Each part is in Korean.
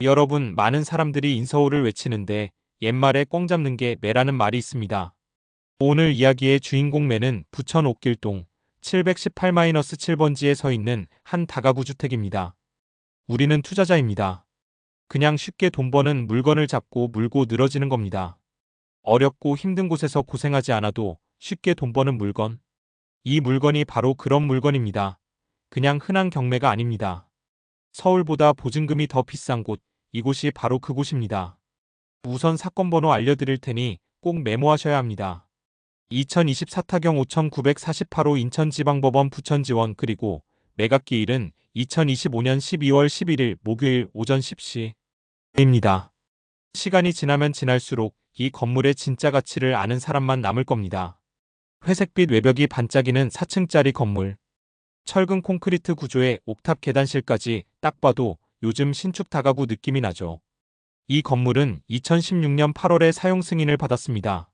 여러분, 많은 사람들이 인서울을 외치는데 옛말에 꽁 잡는 게 매라는 말이 있습니다. 오늘 이야기의 주인공 매는 부천 옥길동 718-7번지에 서 있는 한 다가구 주택입니다. 우리는 투자자입니다. 그냥 쉽게 돈 버는 물건을 잡고 물고 늘어지는 겁니다. 어렵고 힘든 곳에서 고생하지 않아도 쉽게 돈 버는 물건. 이 물건이 바로 그런 물건입니다. 그냥 흔한 경매가 아닙니다. 서울보다 보증금이 더 비싼 곳, 이곳이 바로 그곳입니다. 우선 사건 번호 알려드릴 테니 꼭 메모하셔야 합니다. 2024 타경 5948호 인천지방법원 부천지원 그리고 매각기일은 2025년 12월 11일 목요일 오전 10시입니다. 시간이 지나면 지날수록 이 건물의 진짜 가치를 아는 사람만 남을 겁니다. 회색빛 외벽이 반짝이는 4층짜리 건물. 철근 콘크리트 구조의 옥탑 계단실까지 딱 봐도 요즘 신축 다가구 느낌이 나죠. 이 건물은 2016년 8월에 사용 승인을 받았습니다.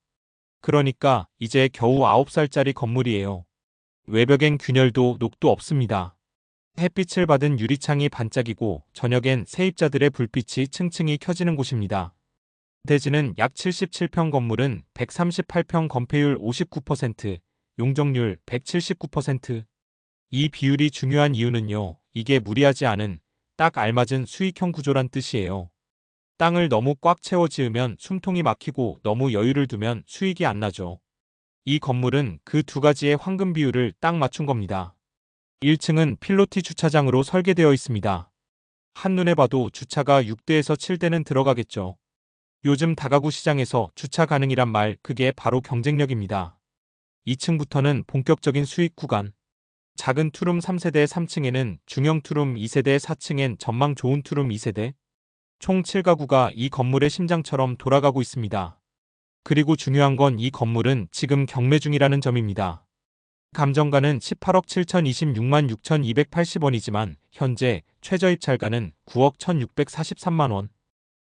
그러니까 이제 겨우 9살짜리 건물이에요. 외벽엔 균열도 녹도 없습니다. 햇빛을 받은 유리창이 반짝이고 저녁엔 세입자들의 불빛이 층층이 켜지는 곳입니다. 대지는 약 77평 건물은 138평 건폐율 59%, 용적률 179%. 이 비율이 중요한 이유는요. 이게 무리하지 않은 딱 알맞은 수익형 구조란 뜻이에요. 땅을 너무 꽉 채워 지으면 숨통이 막히고 너무 여유를 두면 수익이 안 나죠. 이 건물은 그 두 가지의 황금 비율을 딱 맞춘 겁니다. 1층은 필로티 주차장으로 설계되어 있습니다. 한눈에 봐도 주차가 6대에서 7대는 들어가겠죠. 요즘 다가구 시장에서 주차 가능이란 말 그게 바로 경쟁력입니다. 2층부터는 본격적인 수익 구간. 작은 투룸 3세대 3층에는 중형 투룸 2세대 4층엔 전망 좋은 투룸 2세대. 총 7가구가 이 건물의 심장처럼 돌아가고 있습니다. 그리고 중요한 건 이 건물은 지금 경매 중이라는 점입니다. 감정가는 18억 7,026만 6,280원이지만 현재 최저 입찰가는 9억 1,643만 원.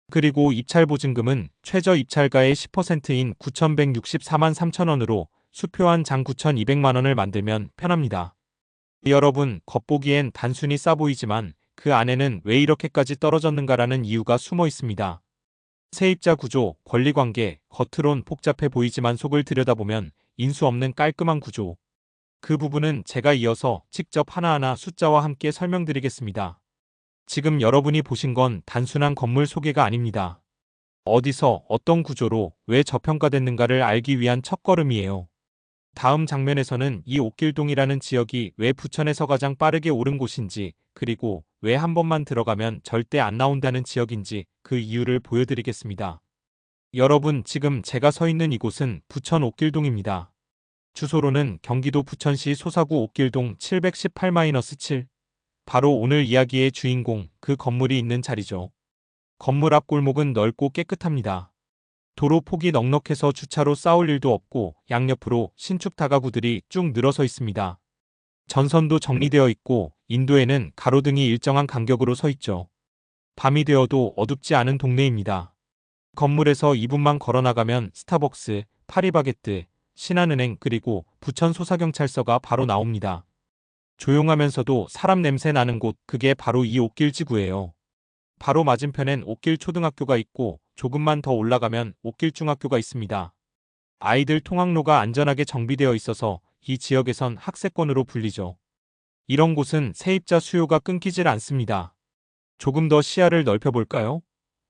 그리고 입찰 보증금은 최저 입찰가의 10%인 9,164만 3천 원으로 수표한 장 9,200만 원을 만들면 편합니다. 여러분, 겉보기엔 단순히 싸 보이지만 그 안에는 왜 이렇게까지 떨어졌는가라는 이유가 숨어 있습니다. 세입자 구조, 권리관계, 겉으론 복잡해 보이지만 속을 들여다보면 인수 없는 깔끔한 구조. 그 부분은 제가 이어서 직접 하나하나 숫자와 함께 설명드리겠습니다. 지금 여러분이 보신 건 단순한 건물 소개가 아닙니다. 어디서 어떤 구조로 왜 저평가됐는가를 알기 위한 첫걸음이에요. 다음 장면에서는 이 옥길동이라는 지역이 왜 부천에서 가장 빠르게 오른 곳인지 그리고 왜 한 번만 들어가면 절대 안 나온다는 지역인지 그 이유를 보여드리겠습니다. 여러분 지금 제가 서 있는 이곳은 부천 옥길동입니다. 주소로는 경기도 부천시 소사구 옥길동 718-7 바로 오늘 이야기의 주인공 그 건물이 있는 자리죠. 건물 앞 골목은 넓고 깨끗합니다. 도로 폭이 넉넉해서 주차로 싸울 일도 없고 양옆으로 신축 다가구들이 쭉 늘어서 있습니다. 전선도 정리되어 있고 인도에는 가로등이 일정한 간격으로 서 있죠. 밤이 되어도 어둡지 않은 동네입니다. 건물에서 2분만 걸어 나가면 스타벅스, 파리바게뜨, 신한은행 그리고 부천 소사경찰서가 바로 나옵니다. 조용하면서도 사람 냄새 나는 곳 그게 바로 이 옥길 지구예요. 바로 맞은편엔 옥길 초등학교가 있고 조금만 더 올라가면 옥길 중학교가 있습니다. 아이들 통학로가 안전하게 정비되어 있어서 이 지역에선 학세권으로 불리죠. 이런 곳은 세입자 수요가 끊기질 않습니다. 조금 더 시야를 넓혀볼까요?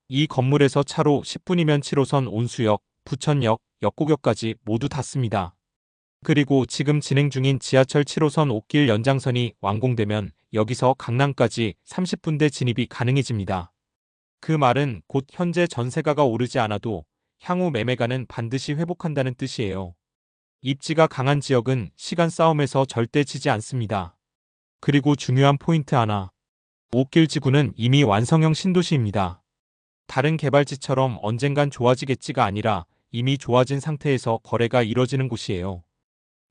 이 건물에서 차로 10분이면 7호선 온수역, 부천역, 역곡역까지 모두 닿습니다. 그리고 지금 진행 중인 지하철 7호선 옥길 연장선이 완공되면 여기서 강남까지 30분대 진입이 가능해집니다. 그 말은 곧 현재 전세가가 오르지 않아도 향후 매매가는 반드시 회복한다는 뜻이에요. 입지가 강한 지역은 시간 싸움에서 절대 지지 않습니다. 그리고 중요한 포인트 하나. 옥길 지구는 이미 완성형 신도시입니다. 다른 개발지처럼 언젠간 좋아지겠지가 아니라 이미 좋아진 상태에서 거래가 이뤄지는 곳이에요.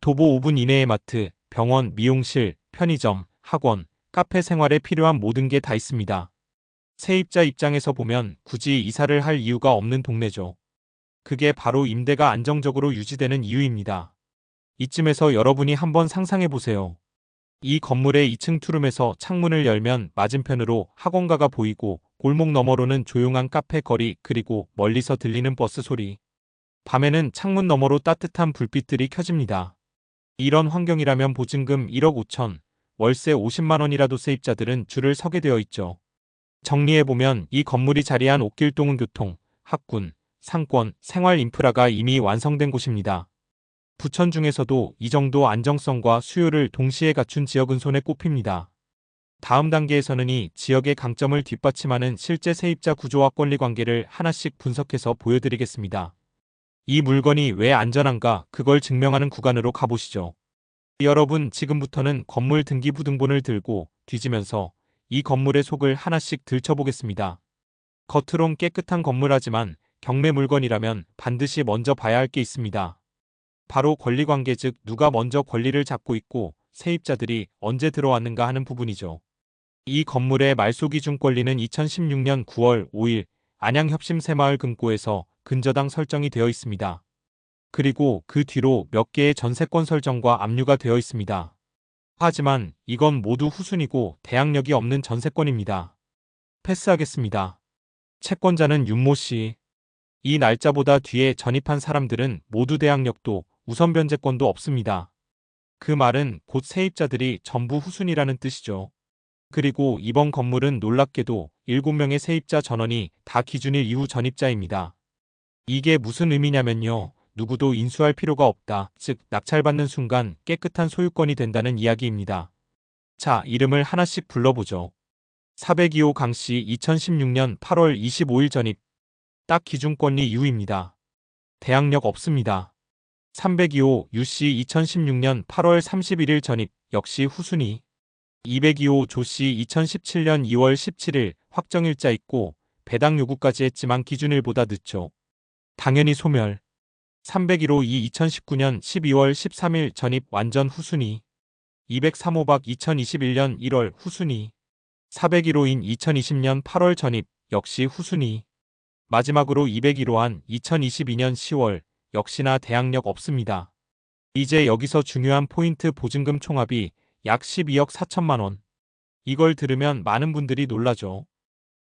도보 5분 이내의 마트, 병원, 미용실, 편의점, 학원, 카페 생활에 필요한 모든 게 다 있습니다. 세입자 입장에서 보면 굳이 이사를 할 이유가 없는 동네죠. 그게 바로 임대가 안정적으로 유지되는 이유입니다. 이쯤에서 여러분이 한번 상상해 보세요. 이 건물의 2층 투룸에서 창문을 열면 맞은편으로 학원가가 보이고 골목 너머로는 조용한 카페 거리 그리고 멀리서 들리는 버스 소리. 밤에는 창문 너머로 따뜻한 불빛들이 켜집니다. 이런 환경이라면 보증금 1억 5천, 월세 50만 원이라도 세입자들은 줄을 서게 되어 있죠. 정리해보면 이 건물이 자리한 옥길동은 교통, 학군, 상권, 생활 인프라가 이미 완성된 곳입니다. 부천 중에서도 이 정도 안정성과 수요를 동시에 갖춘 지역은 손에 꼽힙니다. 다음 단계에서는 이 지역의 강점을 뒷받침하는 실제 세입자 구조와 권리 관계를 하나씩 분석해서 보여드리겠습니다. 이 물건이 왜 안전한가 그걸 증명하는 구간으로 가보시죠. 여러분 지금부터는 건물 등기부등본을 들고 뒤지면서 이 건물의 속을 하나씩 들춰보겠습니다. 겉으론 깨끗한 건물하지만 경매 물건이라면 반드시 먼저 봐야 할 게 있습니다. 바로 권리관계 즉 누가 먼저 권리를 잡고 있고 세입자들이 언제 들어왔는가 하는 부분이죠. 이 건물의 말소기준 권리는 2016년 9월 5일 안양협심 새마을 금고에서 근저당 설정이 되어 있습니다. 그리고 그 뒤로 몇 개의 전세권 설정과 압류가 되어 있습니다. 하지만 이건 모두 후순이고 대항력이 없는 전세권입니다. 패스하겠습니다. 채권자는 윤모 씨. 이 날짜보다 뒤에 전입한 사람들은 모두 대항력도 우선 변제권도 없습니다. 그 말은 곧 세입자들이 전부 후순이라는 뜻이죠. 그리고 이번 건물은 놀랍게도 7명의 세입자 전원이 다 기준일 이후 전입자입니다. 이게 무슨 의미냐면요. 누구도 인수할 필요가 없다. 즉, 낙찰받는 순간 깨끗한 소유권이 된다는 이야기입니다. 자, 이름을 하나씩 불러보죠. 402호 강씨 2016년 8월 25일 전입. 딱 기준권리 이후입니다. 대항력 없습니다. 302호 유씨 2016년 8월 31일 전입. 역시 후순위. 202호 조씨 2017년 2월 17일 확정일자 있고 배당 요구까지 했지만 기준일보다 늦죠. 당연히 소멸. 301호 2 2019년 12월 13일 전입 완전 후순위 203호 박 2021년 1월 후순위 401호 인 2020년 8월 전입 역시 후순위 마지막으로 201호 한 2022년 10월 역시나 대항력 없습니다. 이제 여기서 중요한 포인트 보증금 총합이 약 12억 4천만 원. 이걸 들으면 많은 분들이 놀라죠.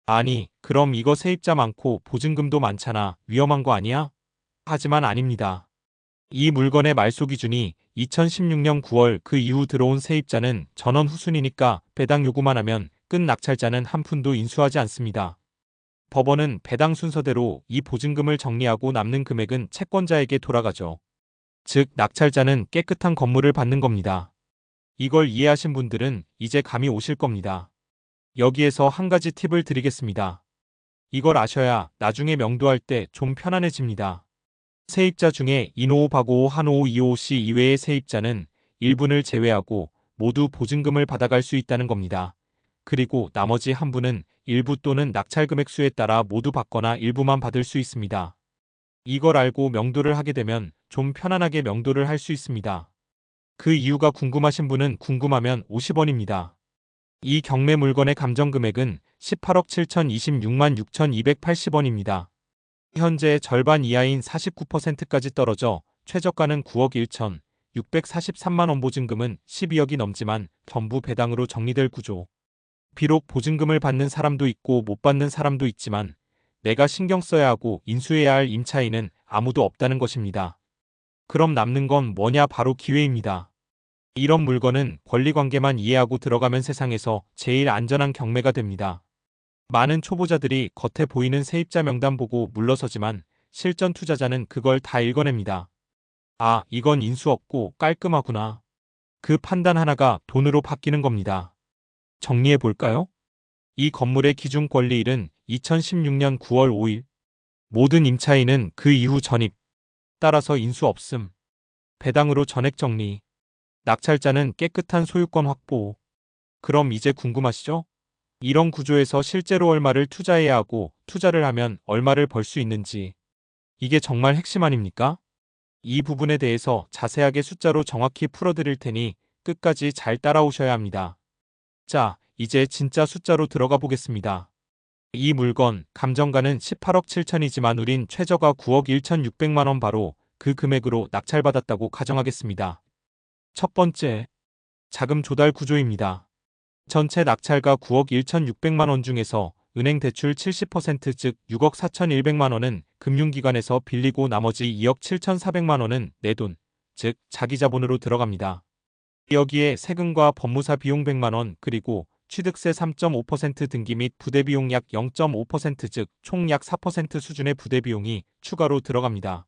아니, 그럼 이거 세입자 많고 보증금도 많잖아. 위험한 거 아니야? 하지만 아닙니다. 이 물건의 말소 기준이 2016년 9월 그 이후 들어온 세입자는 전원 후순이니까 배당 요구만 하면 끝 낙찰자는 한 푼도 인수하지 않습니다. 법원은 배당 순서대로 이 보증금을 정리하고 남는 금액은 채권자에게 돌아가죠. 즉 낙찰자는 깨끗한 건물을 받는 겁니다. 이걸 이해하신 분들은 이제 감이 오실 겁니다. 여기에서 한 가지 팁을 드리겠습니다. 이걸 아셔야 나중에 명도할 때 좀 편안해집니다. 세입자 중에 인호호, 박호호, 한호호, 이호호 씨 이외의 세입자는 일분을 제외하고 모두 보증금을 받아갈 수 있다는 겁니다. 그리고 나머지 한 분은 일부 또는 낙찰 금액 수에 따라 모두 받거나 일부만 받을 수 있습니다. 이걸 알고 명도를 하게 되면 좀 편안하게 명도를 할 수 있습니다. 그 이유가 궁금하신 분은 궁금하면 50원입니다. 이 경매 물건의 감정 금액은 18억 7,026만 6,280원입니다. 현재 절반 이하인 49%까지 떨어져 최저가는 9억 1천 643만 원 보증금은 12억이 넘지만 전부 배당으로 정리될 구조. 비록 보증금을 받는 사람도 있고 못 받는 사람도 있지만 내가 신경 써야 하고 인수해야 할 임차인은 아무도 없다는 것입니다. 그럼 남는 건 뭐냐 바로 기회입니다. 이런 물건은 권리관계만 이해하고 들어가면 세상에서 제일 안전한 경매가 됩니다. 많은 초보자들이 겉에 보이는 세입자 명단 보고 물러서지만 실전 투자자는 그걸 다 읽어냅니다. 아, 이건 인수 없고 깔끔하구나. 그 판단 하나가 돈으로 바뀌는 겁니다. 정리해 볼까요? 이 건물의 기준 권리일은 2016년 9월 5일. 모든 임차인은 그 이후 전입. 따라서 인수 없음. 배당으로 전액 정리. 낙찰자는 깨끗한 소유권 확보. 그럼 이제 궁금하시죠? 이런 구조에서 실제로 얼마를 투자해야 하고 투자를 하면 얼마를 벌 수 있는지. 이게 정말 핵심 아닙니까? 이 부분에 대해서 자세하게 숫자로 정확히 풀어드릴 테니 끝까지 잘 따라오셔야 합니다. 자, 이제 진짜 숫자로 들어가 보겠습니다. 이 물건 감정가는 18억 7천이지만 우린 최저가 9억 1천 6백만 원 바로 그 금액으로 낙찰받았다고 가정하겠습니다. 첫 번째, 자금 조달 구조입니다. 전체 낙찰가 9억 1천6백만 원 중에서 은행 대출 70%, 즉 6억 4,100만 원은 금융기관에서 빌리고 나머지 2억 7,400만 원은 내 돈, 즉 자기 자본으로 들어갑니다. 여기에 세금과 법무사 비용 100만 원, 그리고 취득세 3.5% 등기 및 부대 비용 약 0.5%, 즉 총 약 4% 수준의 부대 비용이 추가로 들어갑니다.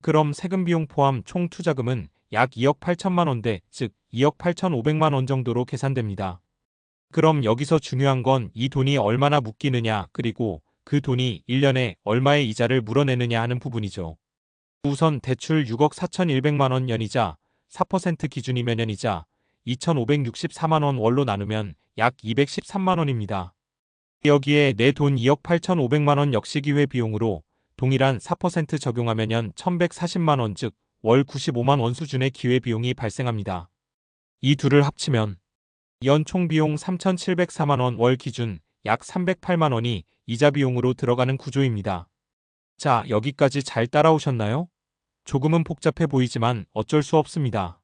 그럼 세금 비용 포함 총 투자금은 약 2억 8천만 원대, 즉 2억 8천 5백만 원 정도로 계산됩니다. 그럼 여기서 중요한 건 이 돈이 얼마나 묶이느냐, 그리고 그 돈이 1년에 얼마의 이자를 물어내느냐 하는 부분이죠. 우선 대출 6억 4천1백만 원 연이자 4% 기준이면 연이자 2,564만 원 월로 나누면 약 213만 원입니다. 여기에 내 돈 2억 8천5백만 원 역시 기회 비용으로 동일한 4% 적용하면 연 1,140만 원 즉 월 95만 원 수준의 기회 비용이 발생합니다. 이 둘을 합치면 연총 비용 3,704만 원 월 기준 약 308만 원이 이자 비용으로 들어가는 구조입니다. 자, 여기까지 잘 따라오셨나요? 조금은 복잡해 보이지만 어쩔 수 없습니다.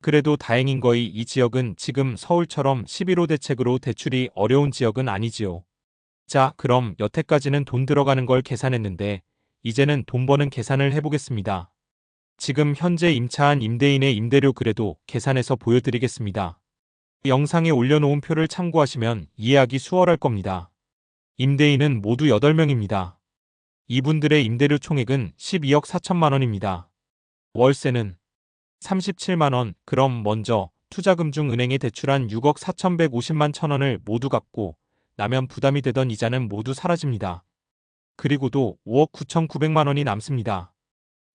그래도 다행인 거이 이 지역은 지금 서울처럼 11호 대책으로 대출이 어려운 지역은 아니지요. 자, 그럼 여태까지는 돈 들어가는 걸 계산했는데 이제는 돈 버는 계산을 해보겠습니다. 지금 현재 임차한 임대인의 임대료 그래도 계산해서 보여드리겠습니다. 영상에 올려놓은 표를 참고하시면 이해하기 수월할 겁니다. 임대인은 모두 8명입니다. 이분들의 임대료 총액은 12억 4천만 원입니다. 월세는 37만 원. 그럼 먼저 투자금 중 은행에 대출한 6억 4,150만 천 원을 모두 갚고 나면 부담이 되던 이자는 모두 사라집니다. 그리고도 5억 9,900만 원이 남습니다.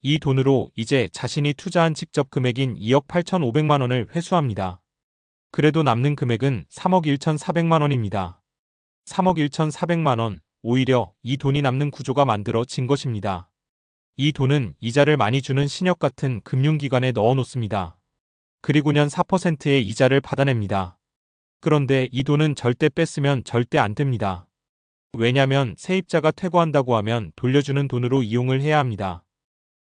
이 돈으로 이제 자신이 투자한 직접 금액인 2억 8,500만 원을 회수합니다. 그래도 남는 금액은 3억 1,400만 원입니다. 3억 1,400만 원, 오히려 이 돈이 남는 구조가 만들어진 것입니다. 이 돈은 이자를 많이 주는 신협 같은 금융기관에 넣어 놓습니다. 그리고 년 4%의 이자를 받아냅니다. 그런데 이 돈은 절대 뺐으면 절대 안 됩니다. 왜냐면 세입자가 퇴거한다고 하면 돌려주는 돈으로 이용을 해야 합니다.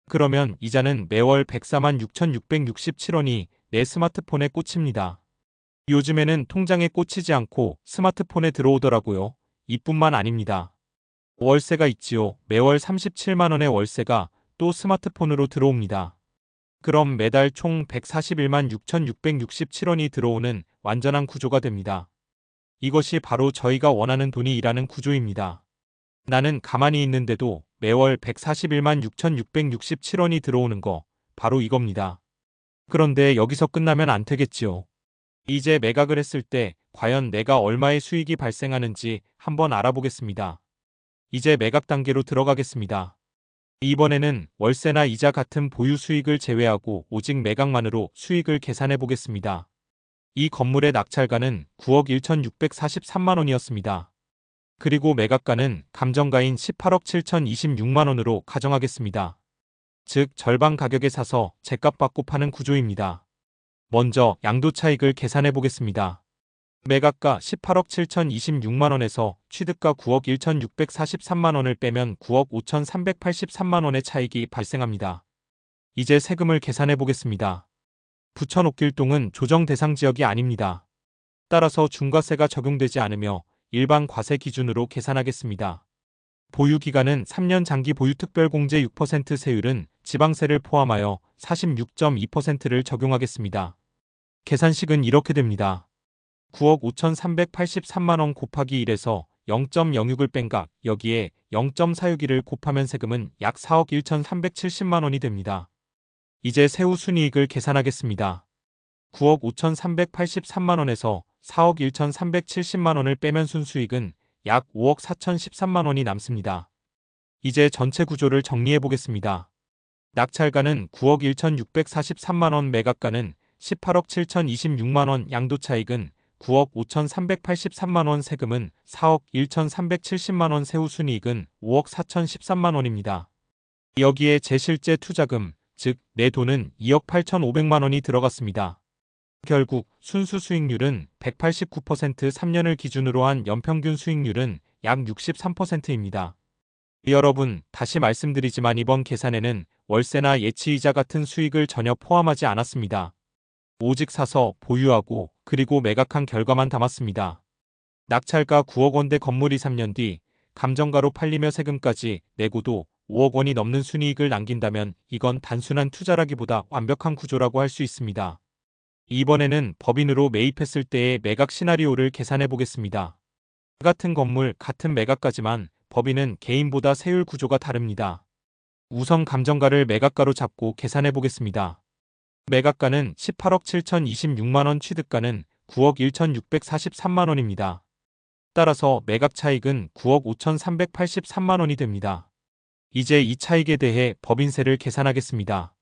그러면 이자는 매월 104만 6,667원이 내 스마트폰에 꽂힙니다. 요즘에는 통장에 꽂히지 않고 스마트폰에 들어오더라고요. 이뿐만 아닙니다. 월세가 있지요. 매월 37만원의 월세가 또 스마트폰으로 들어옵니다. 그럼 매달 총 141만 6,667원이 들어오는 완전한 구조가 됩니다. 이것이 바로 저희가 원하는 돈이 일하는 구조입니다. 나는 가만히 있는데도 매월 141만 6,667원이 들어오는 거 바로 이겁니다. 그런데 여기서 끝나면 안 되겠지요. 이제 매각을 했을 때 과연 내가 얼마의 수익이 발생하는지 한번 알아보겠습니다. 이제 매각 단계로 들어가겠습니다. 이번에는 월세나 이자 같은 보유 수익을 제외하고 오직 매각만으로 수익을 계산해 보겠습니다. 이 건물의 낙찰가는 9억 1,643만 원이었습니다. 그리고 매각가는 감정가인 18억 7,026만 원으로 가정하겠습니다. 즉 절반 가격에 사서 제값 받고 파는 구조입니다. 먼저 양도 차익을 계산해 보겠습니다. 매각가 18억 7,026만원에서 취득가 9억 1,643만원을 빼면 9억 5,383만원의 차익이 발생합니다. 이제 세금을 계산해 보겠습니다. 부천 옥길동은 조정 대상 지역이 아닙니다. 따라서 중과세가 적용되지 않으며 일반 과세 기준으로 계산하겠습니다. 보유기간은 3년 장기 보유 특별공제 6% 세율은 지방세를 포함하여 46.2%를 적용하겠습니다. 계산식은 이렇게 됩니다. 9억 5,383만원 곱하기 1에서 0.06을 뺀 각 여기에 0.461을 곱하면 세금은 약 4억 1,370만원이 됩니다. 이제 세후 순이익을 계산하겠습니다. 9억 5,383만원에서 4억 1,370만원을 빼면 순수익은 약 5억 4,013만원이 남습니다. 이제 전체 구조를 정리해 보겠습니다. 낙찰가는 9억 1,643만원 매각가는 18억 7,026만원 양도차익은 9억 5,383만원 세금은 4억 1,370만원 세후순이익은 5억 4,013만원입니다. 여기에 제 실제 투자금, 즉 내 돈은 2억 8,500만원이 들어갔습니다. 결국 순수 수익률은 189% 3년을 기준으로 한 연평균 수익률은 약 63%입니다. 여러분, 다시 말씀드리지만 이번 계산에는 월세나 예치이자 같은 수익을 전혀 포함하지 않았습니다. 오직 사서 보유하고 그리고 매각한 결과만 담았습니다. 낙찰가 9억 원대 건물이 3년 뒤 감정가로 팔리며 세금까지 내고도 5억 원이 넘는 순이익을 남긴다면 이건 단순한 투자라기보다 완벽한 구조라고 할 수 있습니다. 이번에는 법인으로 매입했을 때의 매각 시나리오를 계산해 보겠습니다. 같은 건물, 같은 매각가지만 법인은 개인보다 세율 구조가 다릅니다. 우선 감정가를 매각가로 잡고 계산해 보겠습니다. 매각가는 18억 7,026만원 취득가는 9억 1,643만원입니다. 따라서 매각 차익은 9억 5,383만원이 됩니다. 이제 이 차익에 대해 법인세를 계산하겠습니다.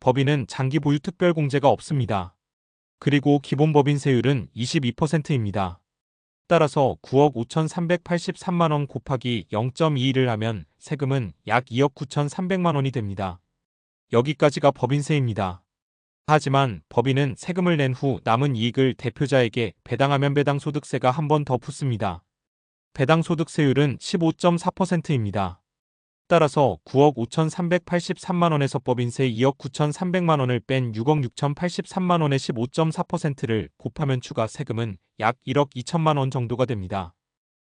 법인은 장기 보유 특별 공제가 없습니다. 그리고 기본 법인세율은 22%입니다. 따라서 9억 5,383만원 곱하기 0.21을 하면 세금은 약 2억 9,300만원이 됩니다. 여기까지가 법인세입니다. 하지만 법인은 세금을 낸 후 남은 이익을 대표자에게 배당하면 배당소득세가 한 번 더 붙습니다. 배당소득세율은 15.4%입니다. 따라서 9억 5,383만원에서 법인세 2억 9,300만원을 뺀 6억 6,083만원의 15.4%를 곱하면 추가 세금은 약 1억 2천만원 정도가 됩니다.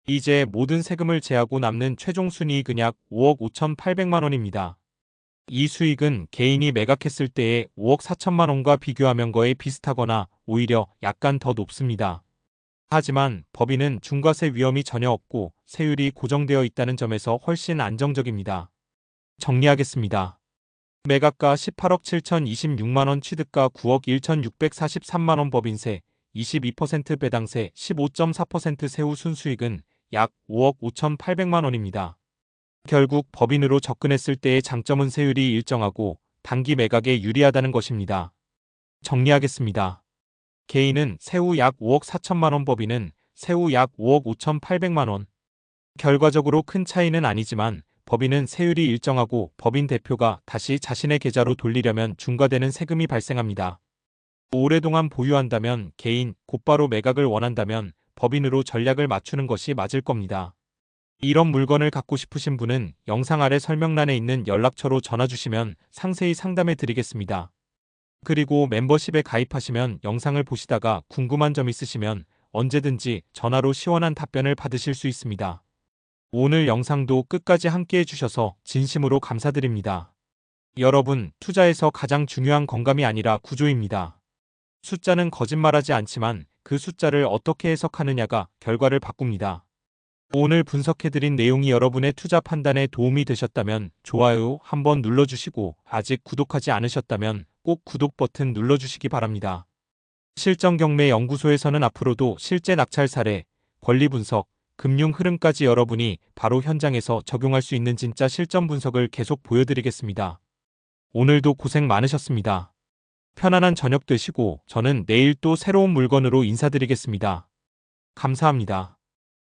이제 모든 세금을 제하고 남는 최종 순이익은 약 5억 5,800만원입니다. 이 수익은 개인이 매각했을 때의 5억 4천만 원과 비교하면 거의 비슷하거나 오히려 약간 더 높습니다. 하지만 법인은 중과세 위험이 전혀 없고 세율이 고정되어 있다는 점에서 훨씬 안정적입니다. 정리하겠습니다. 매각가 18억 7,026만원 취득가 9억 1,643만원 법인세 22% 배당세 15.4% 세후 순수익은 약 5억 5,800만원입니다. 결국 법인으로 접근했을 때의 장점은 세율이 일정하고 단기 매각에 유리하다는 것입니다. 정리하겠습니다. 개인은 세후 약 5억 4천만 원 법인은 세후 약 5억 5천8백만 원. 결과적으로 큰 차이는 아니지만 법인은 세율이 일정하고 법인 대표가 다시 자신의 계좌로 돌리려면 중과되는 세금이 발생합니다. 오랫동안 보유한다면 개인, 곧바로 매각을 원한다면 법인으로 전략을 맞추는 것이 맞을 겁니다. 이런 물건을 갖고 싶으신 분은 영상 아래 설명란에 있는 연락처로 전화 주시면 상세히 상담해 드리겠습니다. 그리고 멤버십에 가입하시면 영상을 보시다가 궁금한 점 있으시면 언제든지 전화로 시원한 답변을 받으실 수 있습니다. 오늘 영상도 끝까지 함께 해주셔서 진심으로 감사드립니다. 여러분, 투자에서 가장 중요한 건감이 아니라 구조입니다. 숫자는 거짓말하지 않지만 그 숫자를 어떻게 해석하느냐가 결과를 바꿉니다. 오늘 분석해드린 내용이 여러분의 투자 판단에 도움이 되셨다면 좋아요 한번 눌러주시고 아직 구독하지 않으셨다면 꼭 구독 버튼 눌러주시기 바랍니다. 실전경매 연구소에서는 앞으로도 실제 낙찰 사례, 권리 분석, 금융 흐름까지 여러분이 바로 현장에서 적용할 수 있는 진짜 실전 분석을 계속 보여드리겠습니다. 오늘도 고생 많으셨습니다. 편안한 저녁 되시고 저는 내일 또 새로운 물건으로 인사드리겠습니다. 감사합니다.